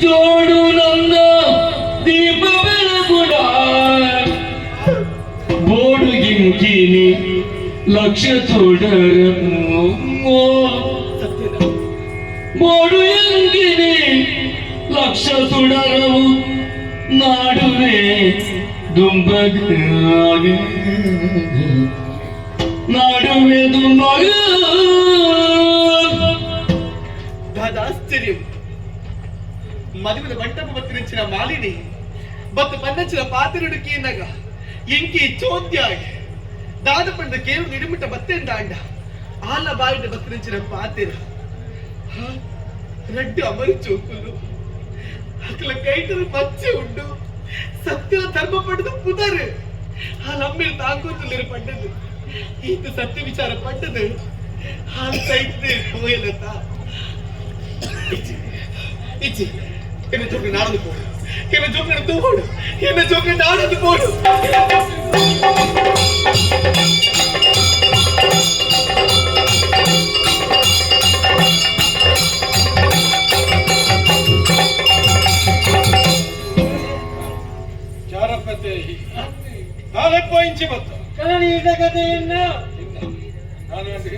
ಜೋಡು ನಂದ ದೀಪ ಬೆಳಗುಡ ಬೋಡು ಗಿಂಕಿನಿ ಲಕ್ಷ ತೊಡರ ಬೋಡು ಎಂಗಿನಿ ಲಕ್ಷ ಸುಡರವು ನಾಡುವೆ ದುಂಬಗಾಗೆ ನಾಡುವೆ ದುಂಬಗಾಗೆ మదిమల మంటప బతిరించిన మాలిని బతు పన్నచిన పాత్రుడు కీనగ ఇంకి చోద్యాయ్ దాదపండ కేవు నిడిమిట బత్తెండ అండ ఆల బాయిట బతిరించిన పాతిర రెడ్డి అమరు చూపులు అక్కడ కైటలు పచ్చి ఉండు సత్యం ధర్మపడదు పుదరు ఆ లమ్మిని తాకొద్దులేరు పడ్డదు ಇದು ಸತ್ಯ ವಿಚಾರ ಪಟ್ಟದು ಹಾಲು ಸೈತೆ ಹೋಯಲತ್ತ ಇಚ್ಚಿ ಇಚ್ಚಿ என்ன ஜோக்கு நடந்து போடு என்ன ஜோக்கு எடுத்து போடு என்ன ஜோக்கு நடந்து போடு ಚಾರಪತೆ ನಾಳೆ ಪೋಯಿಂಚಿ ಬತ್ತು ಕನ್ನಡ ಕಥೆಯನ್ನ ನಾನು ಅಂದ್ರೆ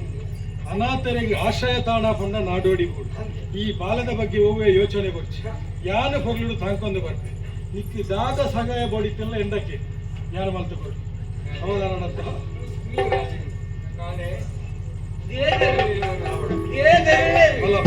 ಅನಾಥರಿಗೆ ಆಶ್ರಯ ತಾಣ ಪಂಡ ನಾಡೋಡಿ ಕೂಡ. ಈ ಬಾಲದ ಬಗ್ಗೆ ಹೋಗುವ ಯೋಚನೆ ಬರ್ಚಿ ಯಾನು ಹೊಗಳು ತಾಂಕೊಂಡು ಬರ್ತೆ. ನಿಕ್ಕಿ ದಾದ ಸಹಾಯ ಬೋಡಿಕ್ಕೆಲ್ಲ ಎಂದಕ್ಕೆ ಯಾರು ಮಲ್ತು ಕೊಡು. ಹೌದಾನಂತ ನಾನೇ. ದೇಹದಲ್ಲಿ ದೇಹದಲ್ಲಿ ಅಲ್ಲ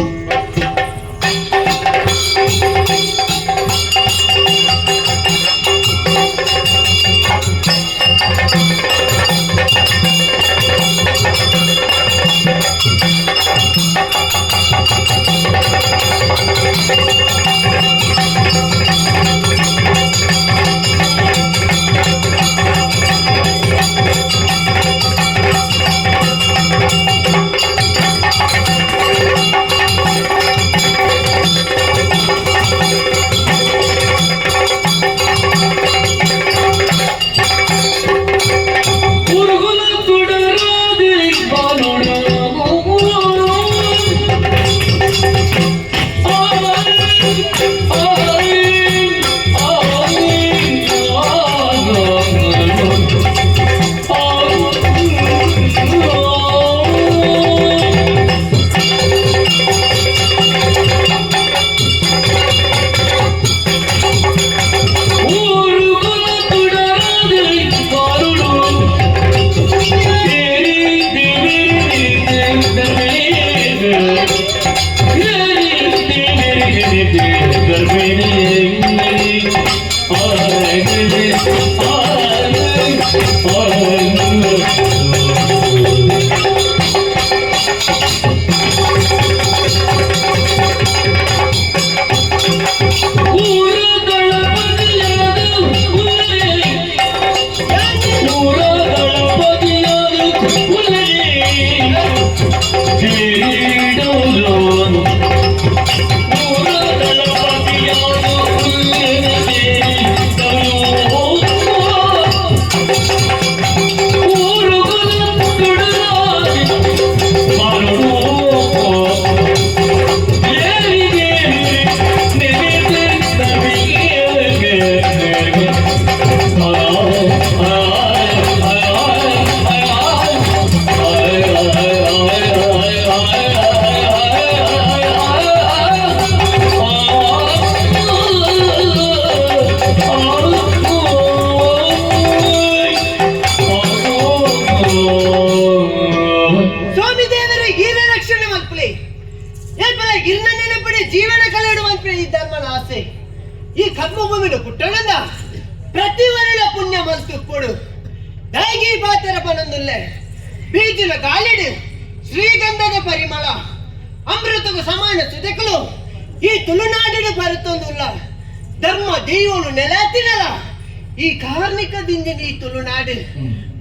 ಈ ಕಾರ್ಮಿಕದಿಂದ ಈ ತುಳುನಾಡು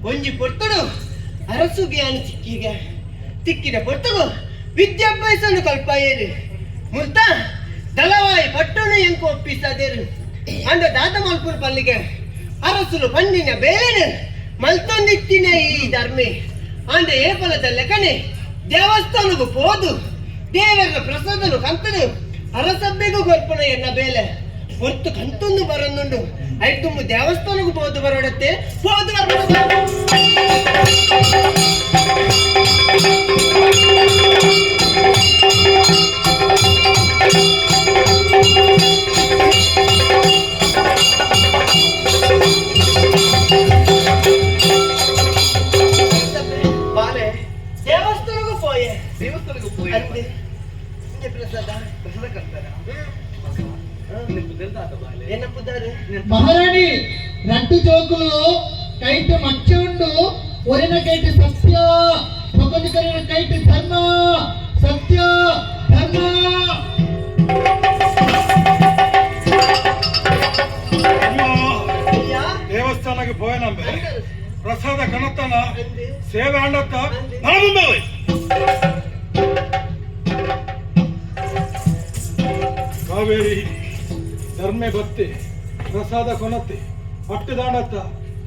ಒಂಜಿ ಪೊರ್ತುಡು ಅರಸು ಜ್ಞಾನ ಸಿಕ್ಕಿಗ ಸಿಕ್ಕಿದ ಪೊರ್ತುಗು ವಿದ್ಯಾಭ್ಯಾಸನು ಕಲ್ಪಾಯೇರು. ಮುಲ್ತ ದಲವಾಯಿ ಪಟ್ಟಣ ಎಂಕು ಒಪ್ಪಿಸದೇರು. ಅಂದ ದಾದ ಮಲ್ಪುರ ಪಲ್ಲಿಗೆ ಅರಸುಲು ಪಂಡಿನ ಬೇರೆ ಮಲ್ತೊಂದಿತ್ತಿನ ಈ ಧರ್ಮೆ. ಅಂದ ಏಪಲದ ಲೆಕ್ಕನೆ ದೇವಸ್ಥಾನಗೂ ಪೋದು ದೇವರ ಪ್ರಸಾದನು ಕಂತದು ಅರಸಬ್ಬೆಗೂ ಗೊರ್ಪಣ ಎನ್ನ ಬೇಲೆ. ಹೊತ್ತು ಕಂತೊಂದು ಬರೊಂದುಂಡು ಐಟುಂಬು ತುಂಬ ಬರೋಡತ್ತೆ. ದೇವಸ್ಥಾನಕ್ಕೆ ಹೋಗಿ ಬರೋಡತ್ತೆ ಇಂಗೆ ಪ್ರಸಾದ. ಪ್ರಸಾದ ಕಲ್ತಾರ ನೆನಪು ಬಾಲೆ ಏನ ಪುದಾರು మహారాణి రెండు జోకులు కైట్ మంచి ఉండు ఒరిన కైట్ సత్య ఒకటి కలిగిన కైట్ ధర్మ సత్య ధర్మ ಅಮ್ಮ ಅಯ್ಯ ದೇವಸ್ಥಾನಕ್ಕೆ ಪೋಯನಂಬೆ ಅಂದರು ಪ್ರಸಾದ ಕನತ್ತನ ಅಂದೆ ಸೇವೆ ಅಂಡತ್ತ ನನಗುಂಬವೆ ಕಾವೇರಿ ಧರ್ಮೆ ಬತ್ತೆ ಪ್ರಸಾದ ಕೊನತೆ ಹೊಟ್ಟೆ ದಾಂಡತ್ತ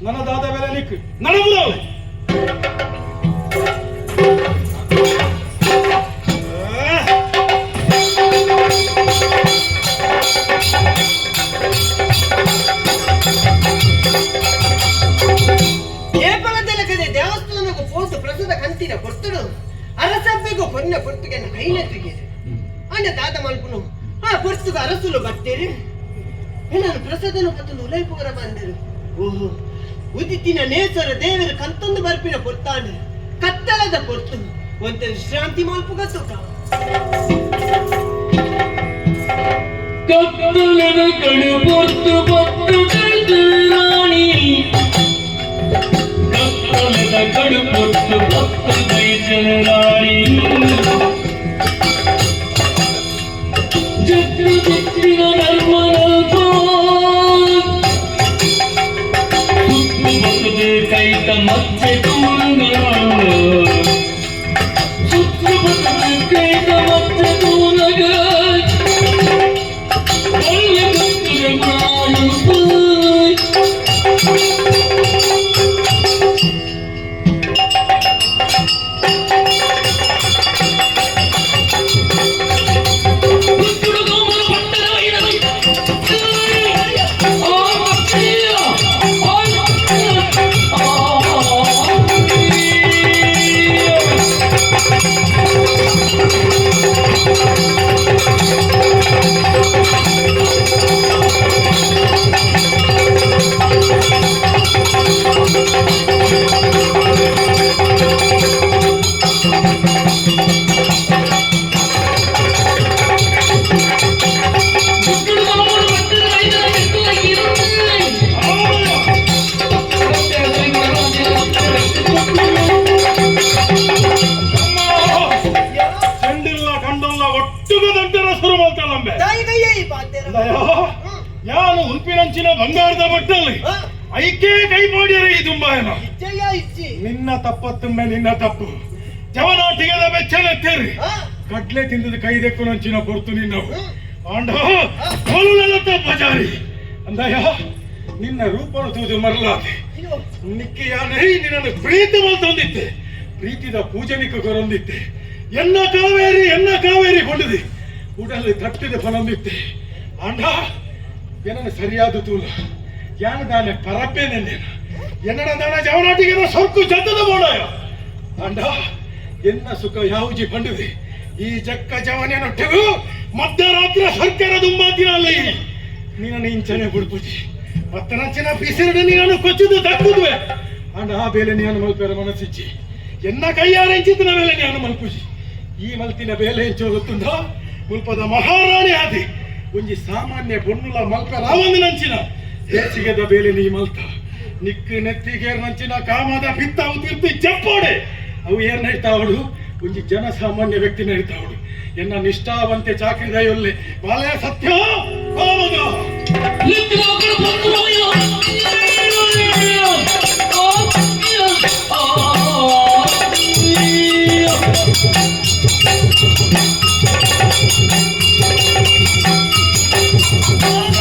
ನನದಾದ ಬೆಲೆ ನಿಕ್ಕು ಏಪಲದೆಲಕದೆ ದೇವಸ್ಥಾನಕ್ಕೂ ಪೋದು ಪ್ರಸಾದ ಕಂತಿನ ಕೊರ್ತುಡು ಅರಸಬ್ಬಿಗೂ ಕೊನ್ನ ಕೊರ್ತುಗೆ ಕೈಲೆತ್ತಿಗೆ ಅಂಡ ದಾದ ಮಲ್ಪುನು ಆ ಕೊರ್ತುಗ ಅರಸುಲು ಬರ್ತೇರಿ ನಾನು ಪ್ರಸಾದನು ಪತ್ತೊಂದು ಉಲೈಪುಗರ ಬಂದರು. ಓಹೋ, ಉದಿತ್ತಿನ ನೇಸರ ದೇವರ ಕಂತೊಂದು ಬರ್ಪಿನ ಕೊರ್ತಾಂಡ ಕತ್ತಲದ ಕೊರ್ತು ಒಂತ ವಿಶ್ರಾಂತಿ ಮಲ್ಪುಗ ಸುಖ. ಕತ್ತಲದ ಕಡು ಪೊತ್ತು ಪತ್ತು ರಾಣಿ. ಕತ್ತಲದ ಕಡು ಪೊತ್ತು ಪತ್ತು ರಾಣಿ. ಬಂಗಾರದ ಬಟ್ಟಲ್ಲಿ. ಐಕೆ ಕೈ ಮಾಡಿಯರೆ ಈ ದುಂಬಾಯನ. ನಿನ್ನ ತಪ್ಪತ್ತುಂಬೆ ನಿನ್ನ ತಪ್ಪು. ಜವನಾಟಿಗೆದ ಬೆಚ್ಚನೆತ್ತೇರಿ ಕಡ್ಲೆ ತಿಂದದ ಕೈ ದೆಕ್ಕು ನಂಚಿನ ನಿನ್ನವು. ಆಂಡ ಕೋಲುಲತ ಬಜಾರಿ ಅಂದಯ್ಯ ನಿನ್ನ ರೂಪನು ತೂದು ಮರಲಾದೆ. ನಿಕ್ಕೆ ಯಾನೇ ನಿನ್ನನ್ನು ಪ್ರೀತಿ ಮಲ್ತೊಂದಿದ್ದೆ ಪ್ರೀತಿದ ಪೂಜನಿಕ ಕೊರೊಂದಿತ್ತೆ ಎನ್ನ ಕಾವೇರಿ ಎನ್ನ ಕಾವೇರಿ ಕೊಂಡಿದೆ. ಉಡಲು ತಟ್ಟಿದ ಫಲೊಂದಿತ್ತೆ ಆಂಡ ಏನನ್ನು ಸರಿಯಾದ ತೂಲ. ಯಾನ ದಾನೆ ಪರಪ್ಪೆ ನೆನ್ನೇನ ಎನ್ನಡ ದಾನ ಜವನಾಟಿಗೆ ಸೊಕ್ಕು ಜದ್ದದ ಬೋಣಯ ಆಂಡ ಎನ್ನ ಸುಖ ಯಾವುಜಿ ಪಂಡಿದೆ ಈ ಜಕ್ಕ ಜವನೊಟ್ಟಿಗೂ ಮಧ್ಯರಾತ್ರಿ ಸರ್ಕಾರ ದುಂಬಾತಿನಲ್ಲಿ ನೀನನ್ನು ಇಂಚನೆ ಬಿಡ್ಪುಜಿ. ಮತ್ತನಂಚಿನ ಪಿಸಿರಡು ನೀನನ್ನು ಕೊಚ್ಚಿದ್ದು ತಕ್ಕುದುವೆ ಅಂಡ, ಆ ಬೇಲೆ ನೀನು ಮಲ್ಪೆರ ಮನಸ್ಸಿಜ್ಜಿ. ಎನ್ನ ಕೈಯಾರ ಎಂಚಿತ್ತಿನ ಬೇಲೆ ನೀನು ಮಲ್ಪುಜಿ. ಈ ಮಲ್ತಿನ ಬೇಲೆ ಎಂಚೋ ಗೊತ್ತುಂದ ಮುಲ್ಪದ ಮಹಾರಾಣಿ ಆದಿ. ಒಂಜಿ ಸಾಮಾನ್ಯ ಬೊನ್ನುಲ ಮಲ್ಕ ರಾವಂದು ನಂಚಿನ. ಹೆಚ್ಚಿಗೆದ ಬೇಲೆ ನೀ ಮಲ್ತ ನಿಕ್ಕು ನೆತ್ತಿಗೆ ನಂಚಿನ ಕಾಮದ ಪಿತ್ತ ಉತ್ತಿರ್ತಿ ಚಪ್ಪೋಡೆ ಅವು ಏನ್ ನಡೀತಾವಳು ಒಂಜಿ ಜನಸಾಮಾನ್ಯ ವ್ಯಕ್ತಿ ನಡೀತಾವಳು ಎನ್ನ ನಿಷ್ಠಾವಂತೆ ಚಾಕ್ರಿ ದೈವಲ್ಲಿ ಬಾಲೆ ಸತ್ಯ Thank ತುಂಬತ್ತೈದ Oh,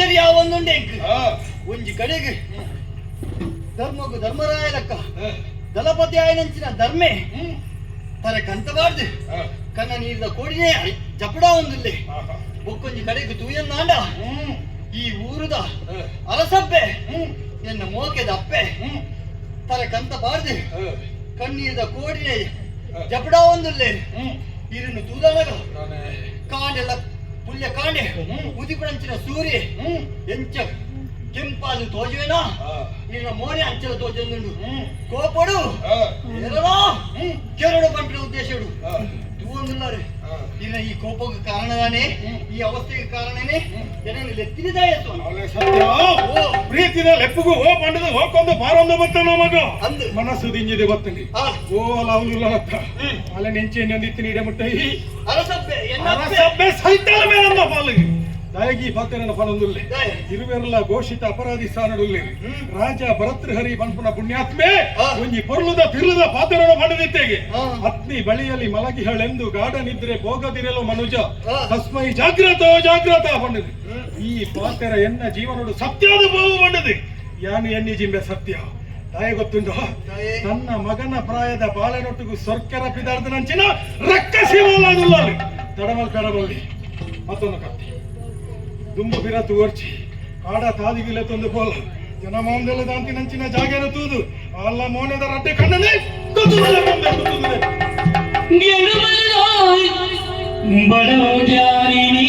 ಆಶ್ಚರ್ಯ ಒಂದುಂಡೆ ಒಂಜಿ ಕಡೆಗೆ. ಧರ್ಮಗು ಧರ್ಮರಾಯ ಲೆಕ್ಕ ದಲಪತಿ ದಳಪತಿ ಆಯನಂಚಿನ ಧರ್ಮೆ. ತರ ಕಂತಬಾರ್ದು ಕನ್ನ ನೀರಿದ ಕೋಡಿನೇ ಜಪಡ ಒಂದಿಲ್ಲಿ. ಒಕ್ಕೊಂಜಿ ಕಡೆಗೆ ತೂಯನ್ನಾಂಡ. ಈ ಊರುದ ಅರಸಬ್ಬೆ. ಎನ್ನ ಮೋಕೆದ ಅಪ್ಪೆ. ತರ ಕಂತ ಬಾರ್ದು ಕಣ್ಣೀರದ ಕೋಡಿನೇ ಜಪಡ ಒಂದಿಲ್ಲಿ. ಇರನ್ನು ತೂದನಗ ನಾನೇ. ಕಾಂಡೆಲ್ಲ ಪುಲ್ಯ ಕಾಂಡೆ ಉದಿಪುರಂಚಿನ ಸೂರಿ ಎಂಚ ಕೆಂಪಾದು ತೋಜುವೆನಾ? ನಿನ್ನ ಮೋನೆ ಅಂಚಲ ತೋಜೊಂದುಂಡು ಕೋಪಡು? ಎರಡೋ ಕೆರಡು ಪಂಪಿನ ಉದ್ದೇಶಡು ತೂವೊಂದುಲ್ಲಾರೆ. ಇಲ್ಲ ಈ ಕೋಪಕ್ಕೆ ಕಾರಣದಾನೆ ಈ ಅವಸ್ಥೆಗೆ ಕಾರಣನೇ ಸತ್ಯ. ಓ ಪ್ರೀತಿನ ಲೆಪ್ಪಗೂ ಹೋ ಪಂಡದ ಹೋಕೊಂದು ಬಾರೊಂದು ಬತ್ತನ ಮಗ. ಮನಸ್ಸು ದಿಂಜಿದೆ ಬರ್ತೀನಿ ಆ. ಓ ಲವ್ಲುಲ್ಲ ಹತ್ತ. ಅಲ್ಲ ನೆಂಚೆ ನಂದಿತ್ತಿನ ನೀಡೆ ಮುಟ್ಟ ಎನ್ನಪ್ಪೆ ಸಭೆ ಸೈತಾಲ ಫಲದಲ್ಲಿ ಪಾಲಿಗೆ. ದಯಗಿ. ಇರುವೆರಲ್ಲ ಘೋಷಿತ ಅಪರಾಧಿ ಸ್ಥಾನದಲ್ಲಿ ರಾಜ ಭರತೃಹರಿ ಬಂಪನ ಪುಣ್ಯಾತ್ಮೆ. ಒಂದು ಒಂಜಿ ಪೊರ್ಲುದ ತಿರುದ ಪಾತ್ರನ ಪಡೆದಿತ್ತೇಗೆ ಆ. ಅತ್ನಿ ಬಳಿಯಲ್ಲಿ ಮಲಗಿಹಳೆಂದು ಗಾಢ ನಿದ್ರೆ ಭೋಗದಿರಲು ಮನುಜ. ತಸ್ಮೈ ಜಾಗ್ರತ ಜಾಗ್ರತ ಬಂಡದೆ ಈ ಪಾತ್ರ ಎನ್ನ ಜೀವನೋಡು ಸತ್ಯದ ಬಹು ಬಂಡದೆ ಯಾನು ಎನ್ನಿ ಜಿಂಬೆ ಸತ್ಯ. ದಯ ಗೊತ್ತುಂಡು ದಯೆ. ತನ್ನ ಮಗನ ಪ್ರಾಯದ ಬಾಲೆನೊಟ್ಟಿಗೂ ನಂಚಿನ ಪಿದಾರ್ಧನಂಚಿನ ರಕ್ಕಸಿರಲ್ಲ ತಡಮಲ್ ಮತ್ತೊಂದು ಕತ್ತಿ. ದುಂಬು ಬಿರತು ಓರ್ಚಿ ಕಾಡ ತಾದಿಗಿಲ್ಲ ತಂದು ಬೋಲ ಜನ ಮಾಂದಲ ದಾಂತಿ ನಂಚಿನ ಜಾಗೇನ ತೂದು. ಅಲ್ಲ ಮೋನೆದ ರಡ್ಡೆ ಕಣ್ಣನೆ ಗೊತ್ತುದಿಲ್ಲ ಮುಂದೆ ಗೊತ್ತುದಿಲ್ಲ ಬಡೋಜಾರಿಣಿ.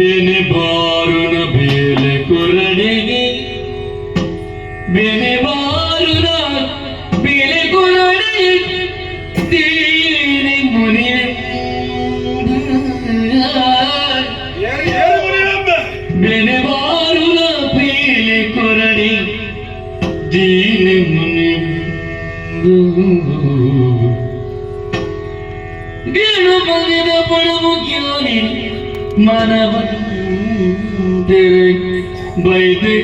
Rabbini மனவன் வைத்து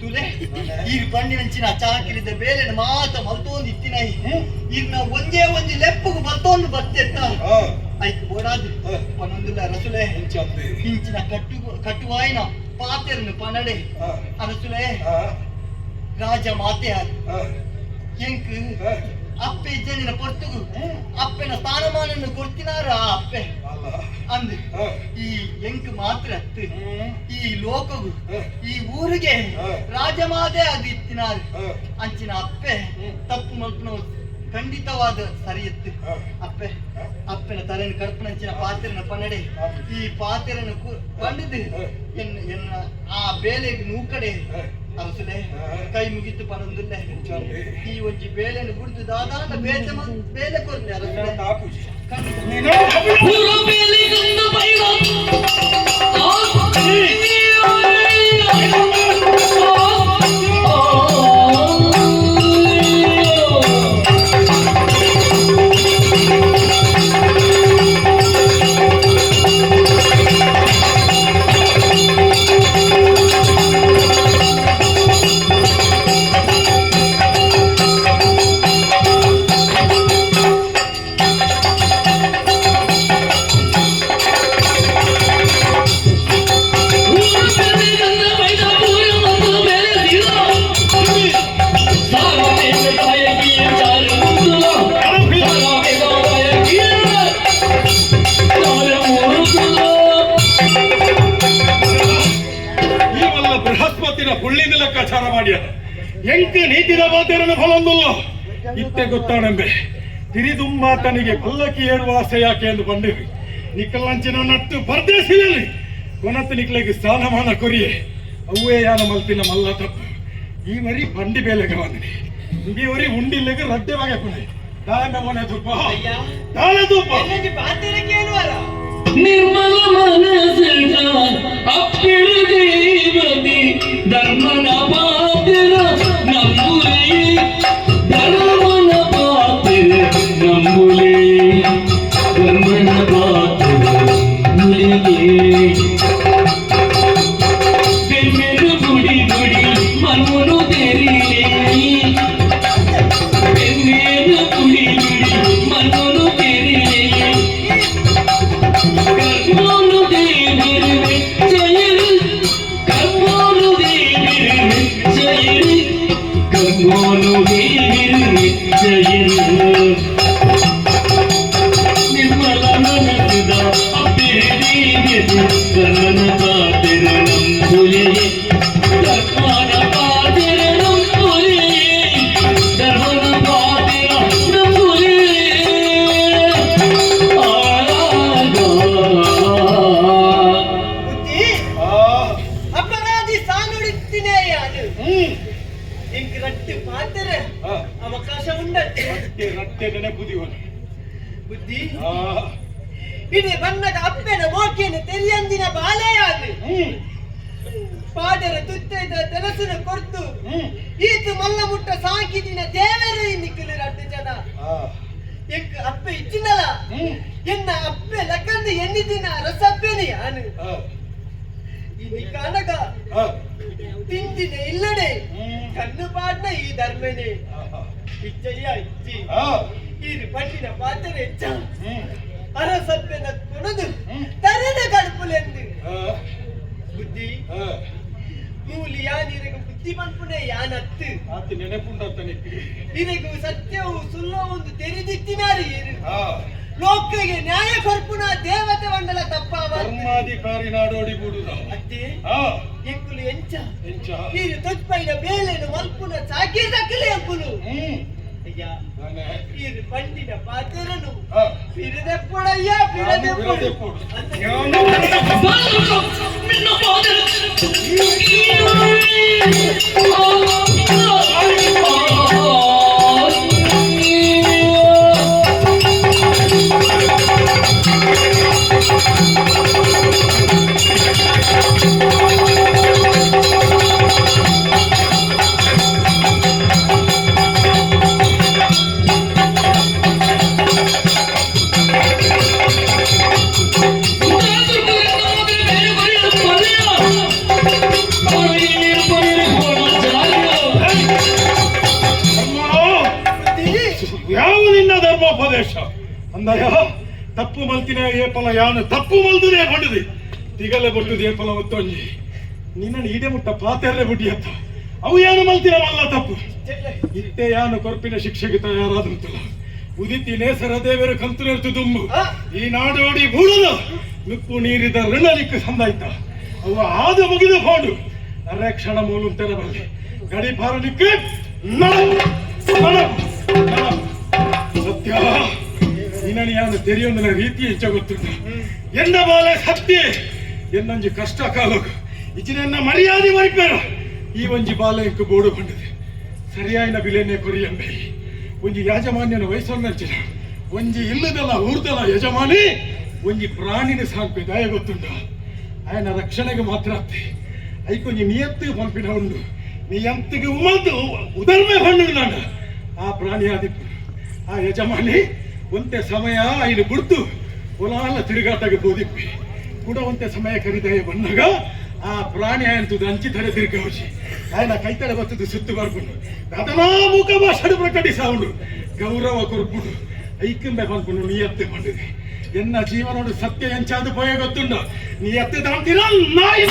ತುಲೆ ಈ ಪಂಡಿನಂಚಿನ ಚಾಕಿರಿದ ಬೇಲೆ ಮಾತ ಮಲ್ತೋಂದು ಇತ್ತಿನೈ ಇನ್ನ ಒಂದೇ ಒಂಜಿ ಲೆಪ್ಪುಗು ಬಲ್ತೋಂದು ಬತ್ತೆತ್ತ ಆಯ್ತು ಬೋಡಾದು ಪನ್ನೊಂದುಲ್ಲ ರಸುಲೆ ಇಂಚಿನ ಕಟ್ಟು ಕಟ್ಟುವಾಯಿನ ಪಾತೆರನು ಪನಡೆ ಅರಸುಲೆ. ರಾಜ ಮಾತೆ ಎಂಕ್ ಅಪ್ಪೆ ಇಜ್ಜನಿನ ಪೊರ್ತುಗು ಅಪ್ಪೆನ ಸ್ಥಾನಮಾನನ್ನು ಕೊಡ್ತಿನಾರ ಆ ಅಪ್ಪೆ? ಅಲ್ಲ. ಅಂದ್ ಈ ಎಂಕ್ ಮಾತ್ರ ಅತ್ತು. ಈ ಲೋಕವು ಈ ಊರಿಗೆ ರಾಜಮಾದೆ ಅದು ಇತ್ತಿನಾರ್ ಅಂಚಿನ ಅಪ್ಪೆ ತಪ್ಪು ಮಲ್ಪನ ಖಂಡಿತವಾದ ಸರಿ ಇತ್ತು ಹ. ಅಪ್ಪೆ ಅಪ್ಪನ ತಲೆನ ಕಲ್ಪನಂಚಿನ ಪಾತ್ರೆನ ಪನ್ನಡೆ. ಈ ಪಾತ್ರೆನ ಕಂಡಿದ್ದು. ಎನ್ನ ಎನ್ನ ಆ ಬೇಲೆಗೆ ನೂಕಡೆ ಹ. ಕೈ ಮುಗಿತು ಪನೊಂದುಲ್ಲೆ ಚಂದೆ. ಈ ಒಂಜಿ ಬೇಲೆನ ಗುಡ್ದು ದಾದಾನ ಬೇಲೆ ಬೇಲೆ ಪುರಬೇಲಿ ಗಂಧ ಬೈರ ಮಾಡ್ಯ ಎಂಕ ನೀತಿದ ಮಾತೇರನ ಫಲೊಂದುಲ್ಲ ಇತ್ತೆ ಗೊತ್ತಾಣಂಬೆ ತಿರಿದುಂಬಾತನಿಗೆ ಪಲ್ಲಕ್ಕಿ ಏರುವ ಆಸೆ ಯಾಕೆ ಎಂದು ಬಂದಿರಿ. ನಿಕ್ಕಲಂಚಿನ ನಟ್ಟು ಪರದೇಶದಲ್ಲಿ ಕೊನತ್ತು ನಿಕ್ಲಿಗೆ ಸ್ಥಾನಮಾನ ಕೊರಿಯೆ. ಅವೇ ಯಾನ ಮಲ್ತಿನ ಮಲ್ಲ ತಪ್ಪು ಈ ಮರಿ ಬಂಡಿ ಬೇಲೆಗೆ ಬಂದಿನಿ ಈ ವರಿ ಉಂಡಿಲ್ಲೆಗೆ ರಡ್ಡೆ ಬಾಗೆ ಕೊನೆ ಮೊನೆ ತುಪ್ಪ ತಾಳೆ ತುಪ್ಪ నిర్మల మనసిట అప్పుడు దేవతి ధర్మన పాత్ర నమ్మురి ధర్మ Doğru değil bir zehir ತೆನಸನ್ನು ಕೊಡ್ತು ಈತು ಮಲ್ಲ ಮುಟ್ಟ ಸಾಕಿದಿನ ದೇವರೇ ನಿಕ್ಕಲು ರಟ್ಟು ಜನ. ಎಂಕ್ ಅಪ್ಪ ಇಚ್ಚಿನಲ್ಲ. ಎನ್ನ ಅಪ್ಪೆ ಲಕ್ಕಂದು ಎನ್ನಿದಿನ ರಸಪ್ಪೆನಿ ಆ. ಇನಿ ಕಾನಗ ಆ. ತಿಂದಿನ ಇಲ್ಲಡೆ. ಕಣ್ಣು ಪಾಡ್ನ ಈ ಧರ್ಮನೆ. ಇಚ್ಚಯ್ಯ ಇಚ್ಚಿ. ಈ ಪಟ್ಟಿನ ಪಾತ್ರೆ ಹೆಚ್ಚ ಅರಸಪ್ಪೆನ ಕುಣದು. ತರದ ಕಡುಪುಲೆಂದು ಬುದ್ಧಿ. ಆ ಮೂಲಿ ಯಾನಿರಗು ಬುದ್ಧಿ ಮನ್ಪುನೆ ಯಾನತ್ತು? ಆತ ನೆನಪುಂಡತನಿಕ್ಕೆ ಇರಗು ಸತ್ಯವು ತೆರೆದಿತ್ತಿನಾರಿ ಇರು ಆ ಲೋಕಗೆ ನ್ಯಾಯ ಕೊರ್ಪುನ ದೇವತೆ ಮಂಡಲ ತಪ್ಪಾವ ಧರ್ಮಾಧಿಕಾರಿ ನಾಡೋಡಿ ಬಿಡುದ ಅತ್ತೆ ಹಾ. ಎಂಕುಲು ಎಂಚ. ಎಂಚ. ನೀರು ತೊಚ್ಪೈನ ಬೇಲೆನು ಮಲ್ಪುನ ಸಾಕಿದಕ್ಕಲೆ ಎಂಕುಲು. ಹ್ಮ್. ಅಯ್ಯ ನಾನೇ ನೀರು ಪಂಡಿನ ಪಾತ್ರನು ಆ ಬಿರದೆಪ್ಪುಡಯ್ಯ ಯಾನು ತಪ್ಪು ಮಲ್ದುದೇ ಹೊಂಡದಿ ತಿಗಲೆ ಬೊಟ್ಟುದು ಏಪಲ ಒತ್ತೊಂಜಿ ನಿನ್ನ ಈಡೆ ಮುಟ್ಟ ಪಾತೆರ್ಲೆ ಅಂತ. ಅವು ಯಾನು ಮಲ್ತಿನ ಮಲ್ಲ ತಪ್ಪು. ಇತ್ತೆ ಯಾನು ಕೊರ್ಪಿನ ಶಿಕ್ಷೆಗೆ ತಯಾರಾದಂತಲ್ಲ. ಉದಿತಿ ನೇಸರ ದೇವರ ಕಂತು ನೆರ್ತು ದುಂಬು ಈ ನಾಡೋಡಿ ಬೂಡಲು ನುಪ್ಪು ನೀರಿದ ಋಣಲಿಕ್ಕೆ ಸಂದಾಯ್ತ. ಅವ ಆದ ಮುಗಿದು ಹೋಡು. ಅರೆಕ್ಷಣ ಮೂಲು ಮೂಲುಂತೆರ ಬರಲಿ. ಗಡಿ ಪಾರಲಿಕ್ಕೆ ನಡಂ. ಸತ್ಯ. ನಿನ್ನಣಿಯಾವನ್ನು ತೆರೆಯೊಂದಿನ ರೀತಿ ಹೆಚ್ಚ ಗೊತ್ತುಂಟು ಬಾಲೆ പോലെ ಎನ್ನೊಂಜಿ ಕಷ್ಟ ಕಾಲಕ್ಕೆ ಇಚ್ಚಿನ ಮರ್ಯಾದೆ ಮರಿಪೇರು. ಈ ಒಂಜಿ ಬಾಲಯಕ್ಕೆ ಬೋಡು ಬಂಡದೆ ಸರಿಯಾಯಿನ ಬಿಲೆನೆ ಕೊರಿಯಂಬೆ ಒಂಜಿ ಯಾಜಮಾನ್ಯನ ವಯಸ್ಸನ್ನಂಚಿನ ಒಂಜಿ ಇಲ್ಲದಲ್ಲ ಊರ್ದಲ್ಲ ಯಜಮಾನಿ, ಒಂಜಿ ಪ್ರಾಣಿನ ಸಾಕು ದಯ ಗೊತ್ತುಂಡ. ಆಯನ ರಕ್ಷಣೆಗೆ ಮಾತ್ರ ಅತ್ತೆ. ಐಕೊಂಜಿ ನಿಯತ್ತಿಗೆ ಪಂಪಿನ ಉಂಡು ನೀ ನಿಯಂತಿಗೆ ಉಮ್ಮದ್ದು ಉದರ್ಮೆ ಹಣ್ಣು ನಾನು. ಆ ಪ್ರಾಣಿ ಆದಿಪ್ಪು ಆ ಯಜಮಾನಿ ಒಂತೆ ಸಮಯ ಇಲ್ಲಿ ಬುಡ್ತು ಹೊಲಾಲ ತಿರುಗಾಟಗೆ ಬೋದಿಪ್ಪಿ. ಕೂಡ ಒಂತೆ ಸಮಯ ಕರಿದಯ ಬಂದಾಗ ಆ ಪ್ರಾಣಿ ಆಯ್ತು ಅಂಚಿ ತಡೆ ತಿರುಗಾವಸಿ ಆಯ್ನ ಕೈತಡೆ ಬರ್ತದೆ, ಸುತ್ತು ಬರ್ಕೊಂಡು ಅದನಾ ಮುಖ ಭಾಷಣ ಪ್ರಕಟಿಸ ಅವನು ಗೌರವ ಕೊರ್ಕೊಂಡು ಐಕಂಬೆ ಬಂದ್ಕೊಂಡು ನೀ ಎತ್ತೆ ಬಂದಿದೆ ಎನ್ನ ಜೀವನೋಡು ಸತ್ಯ ಎಂಚಾದು ಭಯ ಗೊತ್ತುಂಡು. ನೀ ಎತ್ತೆ ದಾಂತೀರ ನಾಯಿ.